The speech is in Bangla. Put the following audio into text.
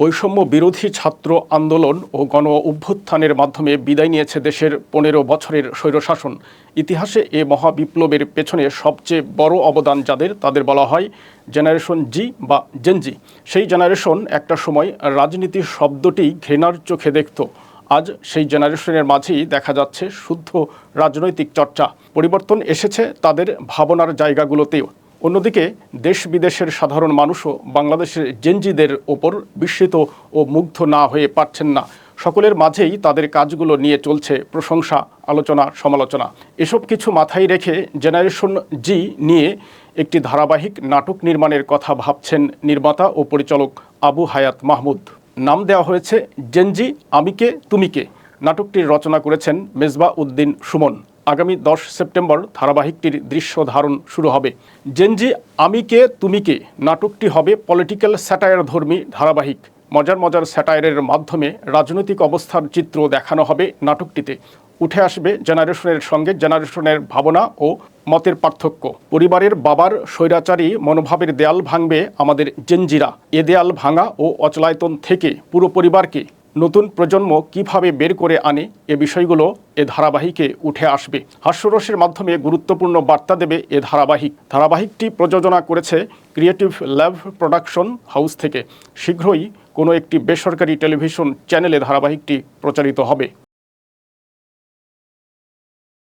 বৈষম্য বিরোধী ছাত্র আন্দোলন ও গণ অভ্যুত্থানের মাধ্যমে বিদায় নিয়েছে দেশের পনেরো বছরের স্বৈরশাসন ইতিহাসে এ মহাবিপ্লবের পেছনে সবচেয়ে বড় অবদান যাদের, তাদের বলা হয় জেনারেশন জি বা জেনজি সেই জেনারেশন একটা সময় রাজনীতি শব্দটি ঘৃণার চোখে দেখত। আজ সেই জেনারেশনের মাঝেই দেখা যাচ্ছে শুদ্ধ রাজনৈতিক চর্চা। পরিবর্তন এসেছে তাদের ভাবনার জায়গাগুলোতেও। অন্যদিকে দেশ বিদেশের সাধারণ মানুষও বাংলাদেশের জেনজিদের ওপর বিস্মিত ও মুগ্ধ না হয়ে পারছেন না। সকলের মাঝেই তাদের কাজগুলো নিয়ে চলছে প্রশংসা, আলোচনা, সমালোচনা। এসব কিছু মাথায় রেখে জেনারেশন জি নিয়ে একটি ধারাবাহিক নাটক নির্মাণের কথা ভাবছেন নির্মাতা ও পরিচালক আবু হায়াত মাহমুদ। নাম দেওয়া হয়েছে জেনজি আমিকে তুমিকে নাটকটির রচনা করেছেন মেজবা উদ্দিন সুমন। আগামী দশ সেপ্টেম্বর ধারাবাহিকটির দৃশ্য ধারণ শুরু হবে। জেনজি, আমি কে, তুমি কে, নাটকটি হবে পলিটিক্যাল স্যাটায়ার ধর্মী ধারাবাহিক। মজার মজার স্যাটায়ারের মাধ্যমে রাজনৈতিক অবস্থার চিত্র দেখানো হবে নাটকটিতে। উঠে আসবে জেনারেশনের সঙ্গে জেনারেশনের ভাবনা ও মতের পার্থক্য। পরিবারের বাবার স্বৈরাচারী মনোভাবের দেয়াল ভাঙবে আমাদের জেনজিরা। এ দেয়াল ভাঙা ও অচলায়তন থেকে পুরো পরিবারকে নতুন প্রজন্ম কীভাবে বের করে আনে এ বিষয়গুলো এ ধারাবাহিকে উঠে আসবে। হাস্যরসের মাধ্যমে গুরুত্বপূর্ণ বার্তা দেবে এ ধারাবাহিক। ধারাবাহিকটি প্রযোজনা করেছে ক্রিয়েটিভ ল্যাব প্রোডাকশন হাউস থেকে। শীঘ্রই কোনো একটি বেসরকারি টেলিভিশন চ্যানেলে ধারাবাহিকটি প্রচারিত হবে।